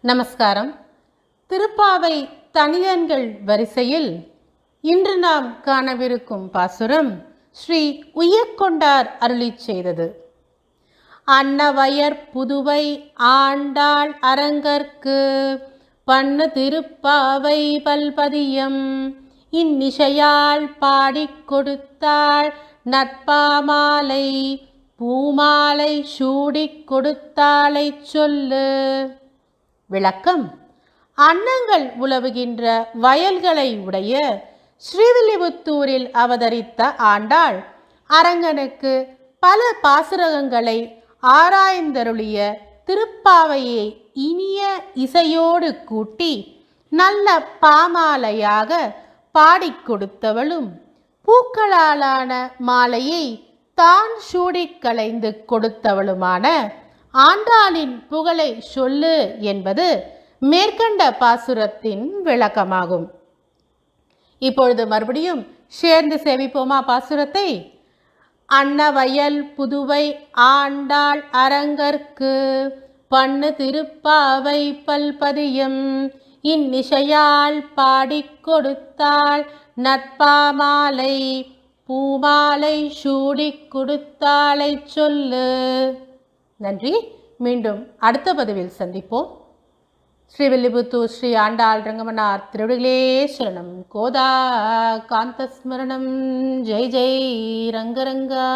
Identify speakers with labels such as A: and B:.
A: நமஸ்காரம். திருப்பாவை தனியன்கள் வரிசையில் இன்று நாம் காணவிருக்கும் பாசுரம் ஸ்ரீ உய்யக்கொண்டார் அருளிச் செய்தது. அன்னவயர் புதுவை ஆண்டாள் அரங்கற்கு பண்ணு திருப்பாவை பல்பதியம். இந்நிசையால் பாடிக் கொடுத்தாள் நட்பாமாலை பூமாலை சூடிக் கொடுத்தாளைச் சொல்லு. விளக்கம். அன்னங்கள் உலவுகின்ற வயல்களை உடைய ஸ்ரீவில்லிபுத்தூரில் அவதரித்த ஆண்டாள் அரங்கனுக்கு பல பாசுரகங்களை ஆராய்ந்தருளிய திருப்பாவையை இனிய இசையோடு கூட்டி நல்ல பாமாலையாக பாடிக் கொடுத்தவளும் பூக்களாலான மாலையை தான் சூடிக் களைந்து கொடுத்தவளுமான ஆண்டாளின் புகழை சொல்லு என்பது மேற்கண்ட பாசுரத்தின் விளக்கமாகும். இப்பொழுது மறுபடியும் சேர்ந்து சேவிப்போமா பாசுரத்தை? அன்னவயல் புதுவை ஆண்டாள் அரங்கற்கு பண்ணு திருப்பாவை பல்பதியும். இந்நிசையால் பாடிக் கொடுத்தாள் நட்பாமாலை பூமாலை சூடிக் கொடுத்தாளை சொல்லு. நன்றி. மீண்டும் அடுத்த பதிவில் சந்திப்போம். ஸ்ரீவில்லிபுத்தூர் ஸ்ரீ ஆண்டாள் ரங்கமனார் திருவிகளே சரணம். கோதா காந்தஸ்மரணம். ஜெய் ஜெய் ரங்கரங்கா.